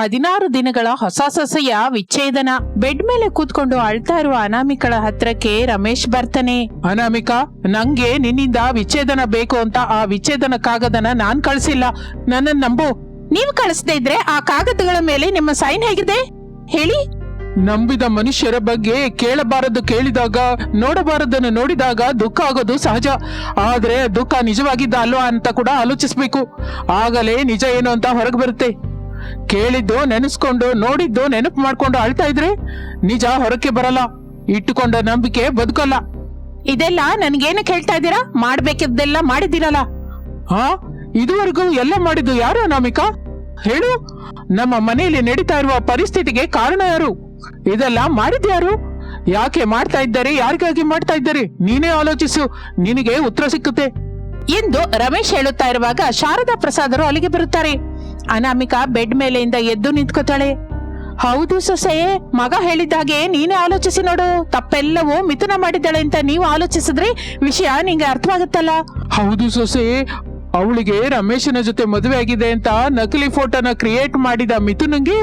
ಹದಿನಾರು ದಿನಗಳ ಹೊಸ ಸೊಸೆಯ ವಿಚ್ಛೇದನ. ಬೆಡ್ ಮೇಲೆ ಕೂತ್ಕೊಂಡು ಅಳ್ತಾ ಇರುವ ಅನಾಮಿಕಳ ಹತ್ರಕ್ಕೆ ರಮೇಶ್ ಬರ್ತಾನೆ. ಅನಾಮಿಕಾ, ನಂಗೆ ನಿನ್ನಿಂದ ವಿಚ್ಛೇದನ ಬೇಕು ಅಂತ ಆ ವಿಚ್ಛೇದನ ಕಾಗದನ ನಾನ್ ಕಳ್ಸಿಲ್ಲ. ನನ್ನ ನಂಬು. ನೀವು ಕಳಿಸದೇ ಇದ್ರೆ ಆ ಕಾಗದಗಳ ಮೇಲೆ ನಿಮ್ಮ ಸೈನ್ ಹೇಗಿದೆ? ಹೇಳಿ. ನಂಬಿದ ಮನುಷ್ಯರ ಬಗ್ಗೆ ಕೇಳಬಾರದು ಕೇಳಿದಾಗ, ನೋಡಬಾರದನ್ನು ನೋಡಿದಾಗ ದುಃಖ ಆಗೋದು ಸಹಜ. ಆದ್ರೆ ದುಃಖ ನಿಜವಾಗಿದ್ದ ಅಲ್ವಾ ಅಂತ ಕೂಡ ಆಲೋಚಿಸ್ಬೇಕು. ಆಗಲೇ ನಿಜ ಏನು ಅಂತ ಹೊರಗೆ ಬರುತ್ತೆ. ಕೇಳಿದ್ದು ನೆನೆಸ್ಕೊಂಡು ನೋಡಿದ್ದು ನೆನಪು ಮಾಡ್ಕೊಂಡು ಅಳ್ತಾ ಇದ್ರೆ ನಿಜ ಹೊರಕ್ಕೆ ಬರಲ್ಲ. ಇಟ್ಟುಕೊಂಡ ನಂಬಿಕೆ ಬದುಕಲ್ಲ. ಇದೆಲ್ಲ ನನ್ಗೇನಕ್ಕೆ ಹೇಳ್ತಾ ಇದ್ದೀರಾ? ಮಾಡ್ಬೇಕಿದ್ದೆಲ್ಲ ಮಾಡಿದ್ದೀರಲ್ಲ. ಹಾ ಇದುವರೆಗೂ ಎಲ್ಲ ಮಾಡಿದ್ದು ಯಾರು ಅನಾಮಿಕಾ? ಹೇಳು. ನಮ್ಮ ಮನೆಯಲ್ಲಿ ನಡೀತಾ ಇರುವ ಪರಿಸ್ಥಿತಿಗೆ ಕಾರಣ ಯಾರು? ಇದೆಲ್ಲ ಮಾಡಿದ್ಯಾರು ಯಾಕೆ ಮಾಡ್ತಾ ಇದ್ದಾರೆ? ಯಾರಿಗಾಗಿ ಮಾಡ್ತಾ ಇದ್ದಾರೆ? ನೀನೇ ಆಲೋಚಿಸು. ನಿನಗೆ ಉತ್ತರ ಸಿಕ್ಕುತ್ತೆ. ಎಂದು ರಮೇಶ್ ಹೇಳುತ್ತಾ ಇರುವಾಗ ಶಾರದಾ ಪ್ರಸಾದರು ಅಲ್ಲಿಗೆ ಬರುತ್ತಾರೆ. ಅನಾಮಿಕಾ ಬೆಡ್ ಮೇಲೆಯಿಂದ ಎದ್ದು ನಿಂತ್ಕೋತಾಳೆ. ಹೌದು ಸೊಸೆ, ಮಗ ಹೇಳಿದ್ದಾಗೆ ನೀನೇ ಆಲೋಚಿಸಿ ನೋಡು. ತಪ್ಪೆಲ್ಲವೂ ಮಿಥುನ ಮಾಡಿದ್ದಾಳೆ ಅಂತ ನೀವು ಆಲೋಚಿಸಿದ್ರೆ ವಿಷಯ ನಿಂಗೆ ಅರ್ಥವಾಗುತ್ತಲ್ಲ? ಹೌದು ಸೊಸೆ, ಅವಳಿಗೆ ರಮೇಶನ ಜೊತೆ ಮದುವೆ ಆಗಿದೆ ಅಂತ ನಕಲಿ ಫೋಟೋನ ಕ್ರಿಯೇಟ್ ಮಾಡಿದ ಮಿಥುನಂಗೆ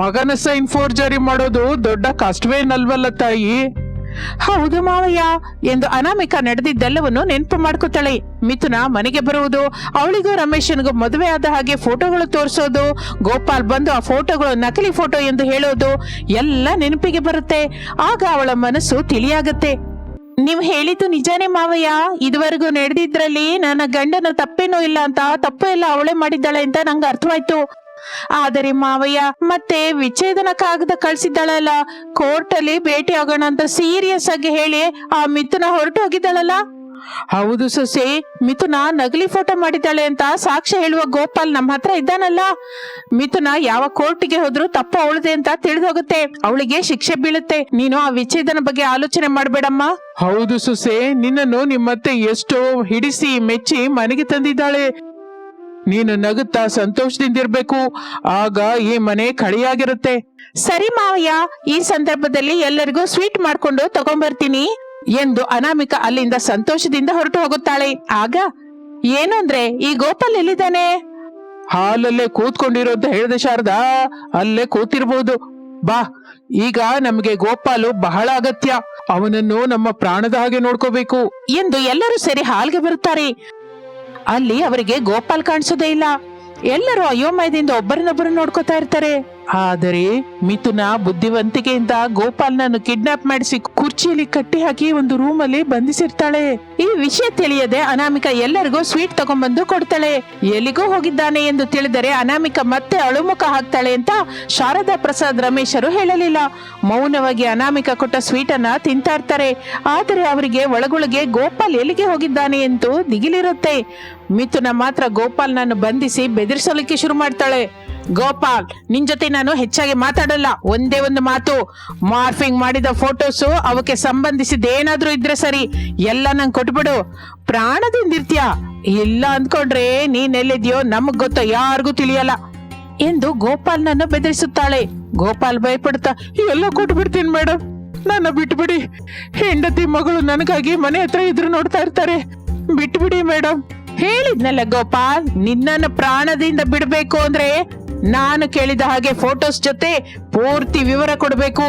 ಮಗನ ಸೈನ್ ಫೋರ್ಜರಿ ಮಾಡೋದು ದೊಡ್ಡ ಕಷ್ಟವೇನಲ್ವಲ್ಲ ತಾಯಿ? ಹೌದು ಮಾವಯ್ಯ, ಎಂದು ಅನಾಮಿಕ ನಡೆದಿದ್ದೆಲ್ಲವನ್ನು ನೆನಪು ಮಾಡ್ಕೋತಾಳೆ. ಮಿಥುನ ಮನೆಗೆ ಬರುವುದು, ಅವಳಿಗೂ ರಮೇಶನಿಗೂ ಮದುವೆ ಆದ ಹಾಗೆ ಫೋಟೋಗಳು ತೋರಿಸೋದು, ಗೋಪಾಲ್ ಬಂದು ಆ ಫೋಟೋಗಳು ನಕಲಿ ಫೋಟೋ ಎಂದು ಹೇಳೋದು ಎಲ್ಲ ನೆನಪಿಗೆ ಬರುತ್ತೆ. ಆಗ ಅವಳ ಮನಸ್ಸು ತಿಳಿಯಾಗತ್ತೆ. ನೀವು ಹೇಳಿದ್ದು ನಿಜಾನೇ ಮಾವಯ್ಯ, ಇದುವರೆಗೂ ನಡೆದಿದ್ರಲ್ಲಿ ನನ್ನ ಗಂಡನ ತಪ್ಪೇನೂ ಇಲ್ಲ ಅಂತ, ತಪ್ಪು ಎಲ್ಲ ಅವಳೇ ಮಾಡಿದ್ದಾಳೆ ಅಂತ ನಂಗೆ ಅರ್ಥವಾಯ್ತು. ಆದರೆ ಮಾವಯ್ಯ, ಮತ್ತೆ ವಿಚ್ಛೇದನ ಕಾಗದ ಕಳ್ಸಿದ್ದಾಳಲ್ಲ? ಕೋರ್ಟ್ ಅಲ್ಲಿ ಭೇಟಿ ಆಗೋಣ ಅಂತ ಸೀರಿಯಸ್ ಆಗಿ ಹೇಳಿ ಆ ಮಿಥುನ ಹೊರಟು ಹೋಗಿದ್ದಾಳಲ್ಲ ಹೌದು ಸೊಸೆ, ಮಿಥುನ ನಕಲಿ ಫೋಟೋ ಮಾಡಿದ್ದಾಳೆ ಅಂತ ಸಾಕ್ಷ್ಯ ಹೇಳುವ ಗೋಪಾಲ್ ನಮ್ಮ ಹತ್ರ ಇದ್ದಾನಲ್ಲ. ಮಿಥುನ ಯಾವ ಕೋರ್ಟ್ಗೆ ಹೋದ್ರು ತಪ್ಪು ಅವಳದೆ ಅಂತ ತಿಳಿದೋಗುತ್ತೆ. ಅವಳಿಗೆ ಶಿಕ್ಷೆ ಬೀಳುತ್ತೆ. ನೀನು ಆ ವಿಚ್ಛೇದನ ಬಗ್ಗೆ ಆಲೋಚನೆ ಮಾಡ್ಬೇಡಮ್ಮ. ಹೌದು ಸೊಸೆ, ನಿನ್ನನ್ನು ನಿಮ್ಮತ್ತೆ ಎಷ್ಟೋ ಹಿಡಿಸಿ ಮೆಚ್ಚಿ ಮನೆಗೆ ತಂದಿದ್ದಾಳೆ. ನೀನು ನಗುತ್ತಾ ಸಂತೋಷದಿಂದಿರ್ಬೇಕು ಆಗ ಈ ಮನೆ ಕಳಿಯಾಗಿರುತ್ತೆ ಸರಿ ಮಾವಯ್ಯ ಈ ಸಂದರ್ಭದಲ್ಲಿ ಎಲ್ಲರಿಗೂ ಸ್ವೀಟ್ ಮಾಡ್ಕೊಂಡು ತಗೊಂಡ್ಬರ್ತೀನಿ ಎಂದು ಅನಾಮಿಕ ಅಲ್ಲಿಂದ ಸಂತೋಷದಿಂದ ಹೊರಟು ಹೋಗುತ್ತಾಳೆ. ಆಗ ಏನು ಅಂದ್ರೆ ಈ ಗೋಪಾಲ್ ಎಲ್ಲಿದ್ದಾನೆ? ಹಾಲಲ್ಲೇ ಕೂತ್ಕೊಂಡಿರೋದು ಹೇಳಿದ ಶಾರದಾ ಅಲ್ಲೇ ಕೂತಿರ್ಬೋದು. ಬಾ ಈಗ ನಮಗೆ ಗೋಪಾಲು ಬಹಳ ಅಗತ್ಯ. ಅವನನ್ನು ನಮ್ಮ ಪ್ರಾಣದ ಹಾಗೆ ನೋಡ್ಕೋಬೇಕು. ಎಂದು ಎಲ್ಲರೂ ಸೇರಿ ಹಾಲ್ಗೆ ಬರುತ್ತಾರೆ. ಅಲ್ಲಿ ಅವರಿಗೆ ಗೋಪಾಲ್ ಕಾಣಿಸೋದೇ ಇಲ್ಲ. ಎಲ್ಲರೂ ಅಯೋಮಯದಿಂದ ಒಬ್ಬರನ್ನೊಬ್ಬರು ನೋಡ್ಕೋತಾ ಇರ್ತಾರೆ. ಆದರೆ ಮಿಥುನ ಬುದ್ಧಿವಂತಿಕೆಯಿಂದ ಗೋಪಾಲ್ನನ್ನು ಕಿಡ್ನಾಪ್ ಮಾಡಿಸಿ ಕುರ್ಚಿಯಲ್ಲಿ ಕಟ್ಟಿ ಹಾಕಿ ಒಂದು ರೂಮಲ್ಲಿ ಬಂಧಿಸಿರ್ತಾಳೆ. ಈ ವಿಷಯ ತಿಳಿಯದೆ ಅನಾಮಿಕ ಎಲ್ಲರಿಗೂ ಸ್ವೀಟ್ ತಗೊಂಡ್ಬಂದು ಕೊಡ್ತಾಳೆ. ಎಲ್ಲಿಗೂ ಹೋಗಿದ್ದಾನೆ ಎಂದು ತಿಳಿದರೆ ಅನಾಮಿಕ ಮತ್ತೆ ಅಳುಮುಖ ಹಾಕ್ತಾಳೆ ಅಂತ ಶಾರದಾ ಪ್ರಸಾದ್ ರಮೇಶರು ಹೇಳಲಿಲ್ಲ. ಮೌನವಾಗಿ ಅನಾಮಿಕ ಕೊಟ್ಟ ಸ್ವೀಟ್ ಅನ್ನ ತಿಂತಾ ಇರ್ತಾರೆ. ಆದರೆ ಅವರಿಗೆ ಒಳಗೊಳಗೆ ಗೋಪಾಲ್ ಎಲ್ಲಿಗೆ ಹೋಗಿದ್ದಾನೆ ಎಂದು ದಿಗಿಲಿರುತ್ತೆ. ಮಿಥುನ ಮಾತ್ರ ಗೋಪಾಲ್ನನ್ನು ಬಂಧಿಸಿ ಬೆದರಿಸಲಿಕ್ಕೆ ಶುರು ಮಾಡ್ತಾಳೆ. ಗೋಪಾಲ್, ನಿನ್ ಜೊತೆ ನಾನು ಹೆಚ್ಚಾಗಿ ಮಾತಾಡಲ್ಲ. ಒಂದೇ ಒಂದು ಮಾತು. ಮಾರ್ಫಿಂಗ್ ಮಾಡಿದ ಫೋಟೋಸು ಅವಕ್ಕೆ ಸಂಬಂಧಿಸಿದ ಏನಾದ್ರೂ ಇದ್ರೆ ಸರಿ. ಎಲ್ಲ ನಂಗೆ ಕೊಟ್ಬಿಡು. ಪ್ರಾಣದಿಂದಿರ್ತೀಯ ಇಲ್ಲ ಅಂದ್ಕೊಂಡ್ರೆ ನೀನ್ ಎಲ್ಲಿದ್ಯೋ ನಮಗ್ ಗೊತ್ತ ಯಾರಿಗೂ ತಿಳಿಯಲ್ಲ ಎಂದು ಗೋಪಾಲ್ನನ್ನು ಬೆದರಿಸುತ್ತಾಳೆ. ಗೋಪಾಲ್ ಭಯಪಡ್ತಾ ಎಲ್ಲ ಕೊಟ್ಟು ಬಿಡ್ತೀನಿ ಮೇಡಮ್ ನನ್ನ ಬಿಟ್ಬಿಡಿ. ಹೆಂಡತಿ ಮಗಳು ನನಗಾಗಿ ಮನೆ ಹತ್ರ ಇದ್ರು ನೋಡ್ತಾ ಇರ್ತಾರೆ. ಬಿಟ್ಬಿಡಿ ಮೇಡಮ್ ಹೇಳಿದ್ನಲ್ಲ, ಗೋಪಾಲ್, ನಿನ್ನನ್ನು ಪ್ರಾಣದಿಂದ ಬಿಡಬೇಕು ಅಂದ್ರೆ ನಾನು ಕೇಳಿದ ಹಾಗೆ ಫೋಟೋಸ್ ಜೊತೆ ಪೂರ್ತಿ ವಿವರ ಕೊಡಬೇಕು.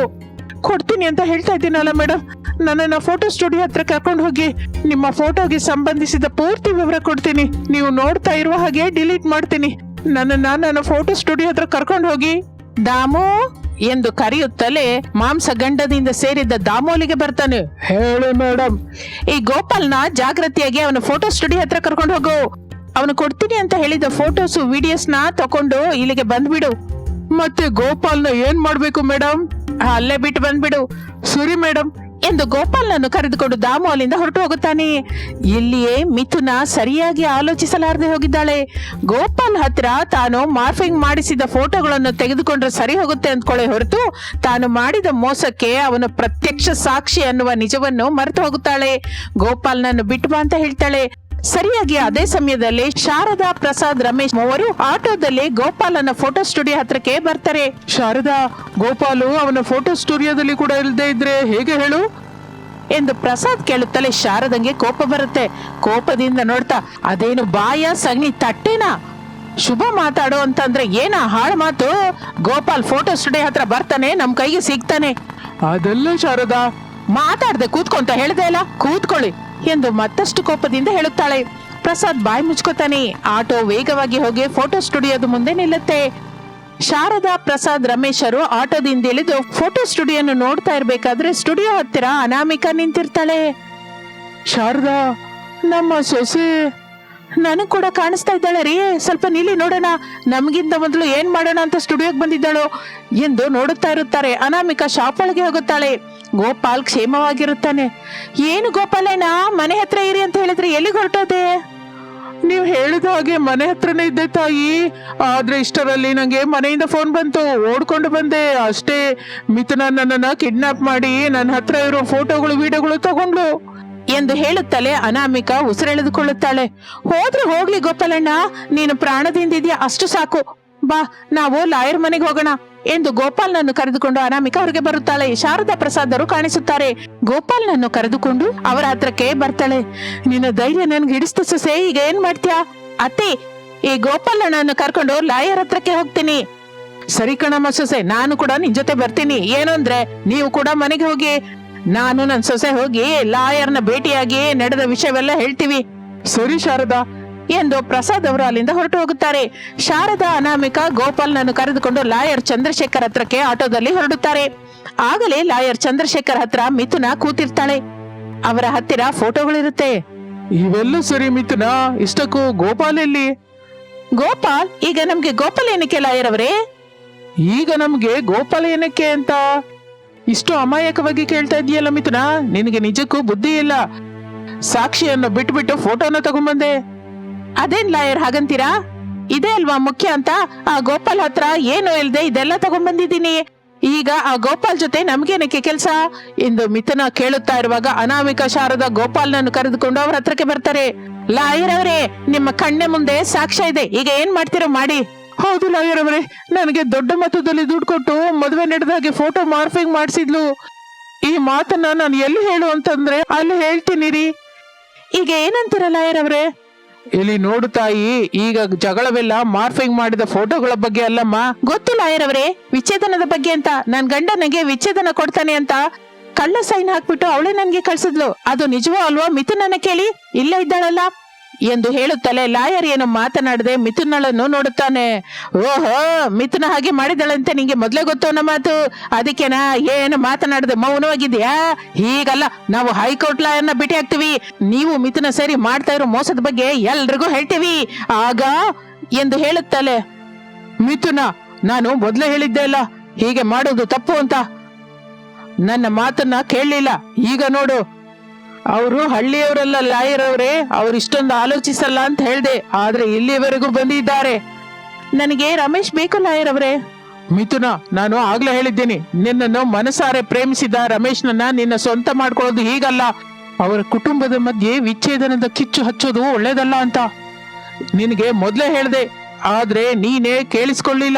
ಕೊಡ್ತೀನಿ ಅಂತ ಹೇಳ್ತಾ ಇದ್ದೀನಲ್ಲ ಮೇಡಮ್ ನನ್ನನ್ನು ಫೋಟೋ ಸ್ಟುಡಿಯೋ ಹತ್ರ ಕರ್ಕೊಂಡು ಹೋಗಿ, ನಿಮ್ಮ ಫೋಟೋಗೆ ಸಂಬಂಧಿಸಿದ ಪೂರ್ತಿ ವಿವರ ಕೊಡ್ತೀನಿ. ನೀವು ನೋಡ್ತಾ ಇರುವ ಹಾಗೆ ಡಿಲೀಟ್ ಮಾಡ್ತೀನಿ. ನನ್ನ ನನ್ನ ಫೋಟೋ ಸ್ಟುಡಿಯೋ ಹತ್ರ ಕರ್ಕೊಂಡು ಹೋಗಿ ದಾಮು ಎಂದು ಕರೆಯುತ್ತಲೇ ಮಾಂಸ ಗಂಡದಿಂದ ಸೇರಿದ್ದ ದಾಮೋಲಿಗೆ ಬರ್ತಾನೆ. ಹೇಳಿ ಮೇಡಮ್ ಈ ಗೋಪಾಲ್ನ ಜಾಗೃತಿಯಾಗಿ ಅವನ ಫೋಟೋ ಸ್ಟುಡಿಯೋ ಹತ್ರ ಕರ್ಕೊಂಡು ಹೋಗು. ಅವನು ಕೊಡ್ತೀನಿ ಅಂತ ಹೇಳಿದ ಫೋಟೋಸ್ ವಿಡಿಯೋಸ್ನ ತಕೊಂಡು ಇಲ್ಲಿಗೆ ಬಂದ್ಬಿಡು. ಮತ್ತೆ ಗೋಪಾಲ್ನ ಏನ್ ಮಾಡ್ಬೇಕು ಮೇಡಮ್ ಅಲ್ಲೇ ಬಿಟ್ಟು ಬಂದ್ಬಿಡು. ಸರಿ ಮೇಡಮ್ ಎಂದು ಗೋಪಾಲ್ನನ್ನು ಕರೆದುಕೊಂಡು ದಾಮು ಅಲ್ಲಿಂದ ಹೊರಟು ಹೋಗುತ್ತಾನೆ. ಇಲ್ಲಿಯೇ ಮಿಥುನ ಸರಿಯಾಗಿ ಆಲೋಚಿಸಲಾರದೆ ಹೋಗಿದ್ದಾಳೆ. ಗೋಪಾಲ್ ಹತ್ರ ತಾನು ಮಾರ್ಫಿಂಗ್ ಮಾಡಿಸಿದ ಫೋಟೋಗಳನ್ನು ತೆಗೆದುಕೊಂಡ್ರೆ ಸರಿ ಹೋಗುತ್ತೆ ಅಂದ್ಕೊಳ್ಳೆ ಹೊರತು ತಾನು ಮಾಡಿದ ಮೋಸಕ್ಕೆ ಅವನು ಪ್ರತ್ಯಕ್ಷ ಸಾಕ್ಷಿ ಅನ್ನುವ ನಿಜವನ್ನು ಮರೆತು ಹೋಗುತ್ತಾಳೆ. ಗೋಪಾಲ್ನನ್ನು ಬಿಟ್ಟು ಬಾ ಅಂತ ಹೇಳ್ತಾಳೆ. ಸರಿಯಾಗಿ ಅದೇ ಸಮಯದಲ್ಲಿ ಶಾರದಾ ಪ್ರಸಾದ್ ರಮೇಶ್ ಅವರು ಆಟೋದಲ್ಲಿ ಗೋಪಾಲನ ಫೋಟೋ ಸ್ಟುಡಿಯೋ ಹತ್ರಕ್ಕೆ ಬರ್ತಾರೆ. ಶಾರದಾ ಗೋಪಾಲು ಅವನ ಫೋಟೋ ಸ್ಟುಡಿಯೋದಲ್ಲಿ ಕೂಡ ಇಲ್ಲದೆ ಇದ್ರೆ ಹೇಗೆ ಹೇಳು? ಎಂದು ಪ್ರಸಾದ್ ಕೇಳುತ್ತಲೇ ಶಾರದಂಗೆ ಕೋಪ ಬರುತ್ತೆ. ಕೋಪದಿಂದ ನೋಡ್ತಾ ಅದೇನು ಬಾಯ ಸಗಣಿ ತಟ್ಟೇನಾ? ಶುಭ ಮಾತಾಡು ಅಂತಂದ್ರೆ ಏನ ಹಾಳು ಮಾತು? ಗೋಪಾಲ್ ಫೋಟೋ ಸ್ಟುಡಿಯೋ ಹತ್ರ ಬರ್ತಾನೆ ನಮ್ ಕೈಗೆ ಸಿಗ್ತಾನೆ. ಅದೆಲ್ಲ ಶಾರದಾ. ಮಾತಾಡ್ದೆ ಕೂತ್ಕೊಂತ ಹೇಳ್ದೆ ಅಲ್ಲ ಕೂತ್ಕೊಳ್ಳಿ. ಎಂದು ಮತ್ತಷ್ಟು ಕೋಪದಿಂದ ಹೇಳುತ್ತಾಳೆ. ಪ್ರಸಾದ್ ಬಾಯಿ ಮುಚ್ಕೋತಾನೆ. ಆಟೋ ವೇಗವಾಗಿ ಹೋಗಿ ಫೋಟೋ ಸ್ಟುಡಿಯೋದ ಮುಂದೆ ನಿಲ್ಲುತ್ತೆ. ಶಾರದಾ, ಪ್ರಸಾದ್ ರಮೇಶರು ಆಟೋದಿಂದ ಇಳಿದು ಫೋಟೋ ಸ್ಟುಡಿಯೋನು ನೋಡ್ತಾ ಇರಬೇಕಾದ್ರೆ ಸ್ಟುಡಿಯೋ ಹತ್ತಿರ ಅನಾಮಿಕಾ ನಿಂತಿರ್ತಾಳೆ. ಶಾರದಾ, ನಮ್ಮ ಸೊಸೆ ನನಗ್ ಕೂಡ ಕಾಣಿಸ್ತಾ ಇದ್ದಾಳೆ ರೀ. ಸ್ವಲ್ಪ ನೀಲಿ ನೋಡೋಣ. ನಮಗಿಂತ ಮೊದಲು ಏನ್ ಮಾಡೋಣ ಅಂತ ಸ್ಟುಡಿಯೋಗೆ ಬಂದಿದ್ದಾಳು. ಎಂದು ನೋಡುತ್ತಾ ಇರುತ್ತಾರೆ. ಅನಾಮಿಕಾ ಶಾಪ್ ಒಳಗೆ ಹೋಗುತ್ತಾಳೆ. ಗೋಪಾಲ್ ಕ್ಷೇಮವಾಗಿರುತ್ತಾನೆ. ಏನು ಗೋಪಾಲೇನಾ ಮನೆ ಹತ್ರ ಇರಿ ಅಂತ ಹೇಳಿದ್ರೆ ಎಲ್ಲಿಗೆ ಹೊರಟೋದೆ? ನೀವು ಹೇಳಿದ ಹಾಗೆ ಮನೆ ಹತ್ರನೇ ಇದ್ದೆ ತಾಯಿ. ಆದ್ರೆ ಇಷ್ಟರಲ್ಲಿ ನಂಗೆ ಮನೆಯಿಂದ ಫೋನ್ ಬಂತು. ಓಡ್ಕೊಂಡು ಬಂದೆ. ಅಷ್ಟೇ ಮಿಥುನ ನನ್ನನ್ನ ಕಿಡ್ನಾಪ್ ಮಾಡಿ ನನ್ನ ಹತ್ರ ಇರೋ ಫೋಟೋಗಳು, ವಿಡಿಯೋಗಳು ತಗೊಂಡ್ಲು ಎಂದು ಹೇಳುತ್ತಲೇ ಅನಾಮಿಕ ಉಸಿರೆಳೆದುಕೊಳ್ಳುತ್ತಾಳೆ. ಹೋದ್ರೆ ಹೋಗ್ಲಿ ಗೋಪಾಲಣ್ಣ, ನೀನು ಪ್ರಾಣದಿಂದಿದ್ಯಾ, ಅಷ್ಟು ಸಾಕು. ಬಾ, ನಾವು ಲಾಯರ್ ಮನೆಗೆ ಹೋಗೋಣ ಎಂದು ಗೋಪಾಲ್ನನ್ನು ಕರೆದುಕೊಂಡು ಅನಾಮಿಕ ಹೊರಗೆ ಬರುತ್ತಾಳೆ. ಶಾರದಾ ಪ್ರಸಾದರು ಕಾಣಿಸುತ್ತಾರೆ. ಗೋಪಾಲ್ನನ್ನು ಕರೆದುಕೊಂಡು ಅವರ ಹತ್ರಕ್ಕೆ ಬರ್ತಾಳೆ. ನಿನ್ನ ಧೈರ್ಯ ನನ್ಗೆ ಹಿಡಿಸ್ತು ಸೊಸೆ, ಈಗ ಏನ್ ಮಾಡ್ತೀಯಾ? ಅತ್ತಿ, ಈ ಗೋಪಾಲಣ್ಣನ್ನು ಕರ್ಕೊಂಡು ಲಾಯರ್ ಹತ್ರಕ್ಕೆ ಹೋಗ್ತೀನಿ. ಸರಿ ಕಣಮ್ಮ ಸೊಸೆ, ನಾನು ಕೂಡ ನಿನ್ ಜೊತೆ ಬರ್ತೀನಿ. ಏನು ಅಂದ್ರೆ ನೀವು ಕೂಡ ಮನೆಗೆ ಹೋಗಿ ನಾನು ನನ್ ಸೊಸೆ ಹೋಗಿ ಲಾಯರ್ನ ಭೇಟಿಯಾಗಿ ನಡೆದ ವಿಷಯವೆಲ್ಲ ಹೇಳ್ತೀವಿ. ಸರಿ ಶಾರದಾ ಎಂದು ಪ್ರಸಾದ್ ಅವರು ಅಲ್ಲಿಂದ ಹೊರಟು ಹೋಗುತ್ತಾರೆ. ಶಾರದಾ ಅನಾಮಿಕಾ ಗೋಪಾಲ್ನನ್ನು ಕರೆದುಕೊಂಡು ಲಾಯರ್ ಚಂದ್ರಶೇಖರ್ ಹತ್ರಕ್ಕೆ ಆಟೋದಲ್ಲಿ ಹೊರಡುತ್ತಾರೆ. ಆಗಲೇ ಲಾಯರ್ ಚಂದ್ರಶೇಖರ್ ಹತ್ರ ಮಿಥುನ ಕೂತಿರ್ತಾಳೆ. ಅವರ ಹತ್ತಿರ ಫೋಟೋಗಳಿರುತ್ತೆ. ಇವೆಲ್ಲ ಸರಿ ಮಿಥುನ ಇಷ್ಟಕ್ಕೂ ಗೋಪಾಲ್ ಎಲ್ಲಿ? ಗೋಪಾಲ್ ಈಗ ನಮ್ಗೆ ಗೋಪಾಲ್ ಏನಕ್ಕೆ ಲಾಯರ್ ಅವರೇ? ಈಗ ನಮ್ಗೆ ಗೋಪಾಲ್ ಏನಕ್ಕೆ ಅಂತ? ಇಷ್ಟು ಅಮಾಯಕವಾಗಿ ಕೇಳ್ತಾ ಇದೆಯಲ್ಲ ಮಿಥುನ? ನಿನಗೆ ನಿಜಕ್ಕೂ ಬುದ್ಧಿ ಇಲ್ಲ. ಸಾಕ್ಷಿಯನ್ನು ಬಿಟ್ಬಿಟ್ಟು ಫೋಟೋನ ತಗೊಂಬಂದೆ. ಅದೇನ್ ಲಾಯರ್ ಹಾಗಂತೀರಾ? ಇದೇ ಅಲ್ವಾ ಮುಖ್ಯ ಅಂತ? ಆ ಗೋಪಾಲ್ ಹತ್ರ ಏನು ಇಲ್ದೆ ಇದೆಲ್ಲ ತಗೊಂಡ್ಬಂದಿದ್ದೀನಿ ಈಗ ಆ ಗೋಪಾಲ್ ಜೊತೆ ನಮ್ಗೇನಕ್ಕೆ ಕೆಲ್ಸ? ಎಂದು ಮಿಥುನ ಕೇಳುತ್ತಾ ಇರುವಾಗ ಅನಾಮಿಕ ಶಾರದ ಗೋಪಾಲ್ನನ್ನು ಕರೆದುಕೊಂಡು ಅವ್ರ ಹತ್ರಕ್ಕೆ ಬರ್ತಾರೆ. ಲಾಯರ್ ಅವರೇ, ನಿಮ್ಮ ಕಣ್ಣೆ ಮುಂದೆ ಸಾಕ್ಷ್ಯ ಇದೆ. ಈಗ ಏನ್ ಮಾಡ್ತೀರೋ ಮಾಡಿ. ಹೌದು ಲಾಯರ್ ಅವರೇ ನನಗೆ ದೊಡ್ಡ ಮೊತ್ತದಲ್ಲಿ ದುಡ್ಡು ಕೊಟ್ಟು ಮದುವೆ ನಡೆದಾಗೆ ಫೋಟೋ ಮಾರ್ಫಿಂಗ್ ಮಾಡಿಸಿದ್ಲು. ಈ ಮಾತನ್ನ ನಾನು ಎಲ್ಲಿ ಹೇಳು ಅಂತಂದ್ರೆ ಅಲ್ಲಿ ಹೇಳ್ತೀನಿ ರೀ. ಈಗ ಏನಂತೀರ ಲಾಯರ್ ಅವರೇ? ಇಲ್ಲಿ ನೋಡು ತಾಯಿ ಈಗ ಜಗಳವೆಲ್ಲ ಮಾರ್ಫಿಂಗ್ ಮಾಡಿದ ಫೋಟೋಗಳ ಬಗ್ಗೆ ಅಲ್ಲಮ್ಮ. ಗೊತ್ತು ಲಾಯರ್ ಅವರೇ ವಿಚ್ಛೇದನದ ಬಗ್ಗೆ ಅಂತ. ನನ್ ಗಂಡ ನನಗೆ ವಿಚ್ಛೇದನ ಕೊಡ್ತಾನೆ ಅಂತ. ಕಳ್ಳ ಸೈನ್ ಹಾಕ್ಬಿಟ್ಟು ಅವಳೇ ನನ್ಗೆ ಕಳ್ಸಿದ್ಲು. ಅದು ನಿಜವೋ ಅಲ್ವೋ? ಮಿಥುನನ್ನ ಕೇಳಿ ಇಲ್ಲೇ ಇದ್ದಾಳಲ್ಲ? ಎಂದು ಹೇಳುತ್ತಲೇ ಲಾಯರ್ ಏನು ಮಾತನಾಡದೆ ಮಿಥುನಳನ್ನು ನೋಡುತ್ತಾನೆ. ಓಹೋ, ಮಿಥುನ ಹಾಗೆ ಮಾಡಿದಳಂತೆ ನಿಂಗೆ ಮೊದಲೇ ಗೊತ್ತು ಅನ್ನೋ ಮಾತು? ಅದಕ್ಕೆನಾ ಏನು ಮಾತನಾಡದೆ ಮೌನವಾಗಿದ್ಯಾ ಹೀಗಲ್ಲ, ನಾವು ಹೈಕೋರ್ಟ್ ಲಾಯರ್ನ ಭೇಟಿ ಆಗ್ತೀವಿ. ನೀವು ಮಿಥುನ ಸೇರಿ ಮಾಡ್ತಾ ಇರೋ ಮೋಸದ ಬಗ್ಗೆ ಎಲ್ರಿಗೂ ಹೇಳ್ತೀವಿ. ಆಗ ಎಂದು ಹೇಳುತ್ತಲೇ, ಮಿಥುನ, ನಾನು ಮೊದಲೇ ಹೇಳಿದ್ದೆ ಅಲ್ಲ, ಹೀಗೆ ಮಾಡೋದು ತಪ್ಪು ಅಂತ. ನನ್ನ ಮಾತನ್ನ ಕೇಳಲಿಲ್ಲ. ಈಗ ನೋಡು ಅವರು ಹಳ್ಳಿಯವರಲ್ಲ ಲಾಯರ್ ಅವರೇ ಅವ್ರು ಇಷ್ಟೊಂದು ಆಲೋಚಿಸಲ್ಲ ಅಂತ ಹೇಳ್ದೆ. ಆದ್ರೆ ಇಲ್ಲಿವರೆಗೂ ಬಂದಿದ್ದಾರೆ. ನನಗೆ ರಮೇಶ್ ಬೇಕು ಲಾಯರ್ ಅವರೇ ಮಿಥುನ ನಾನು ಆಗ್ಲೇ ಹೇಳಿದ್ದೀನಿ. ನಿನ್ನನ್ನು ಮನಸಾರೆ ಪ್ರೇಮಿಸಿದ ರಮೇಶ್ನನ್ನ ನಿನ್ನ ಸ್ವಂತ ಮಾಡ್ಕೊಳ್ಳೋದು ಹೀಗಲ್ಲ. ಅವರ ಕುಟುಂಬದ ಮಧ್ಯೆ ವಿಚ್ಛೇದನದ ಕಿಚ್ಚು ಹಚ್ಚೋದು ಒಳ್ಳೇದಲ್ಲ ಅಂತ. ನಿನಗೆ ಮೊದಲೇ ಹೇಳ್ದೆ ಆದ್ರೆ ನೀನೇ ಕೇಳಿಸ್ಕೊಳ್ಳಿಲ್ಲ.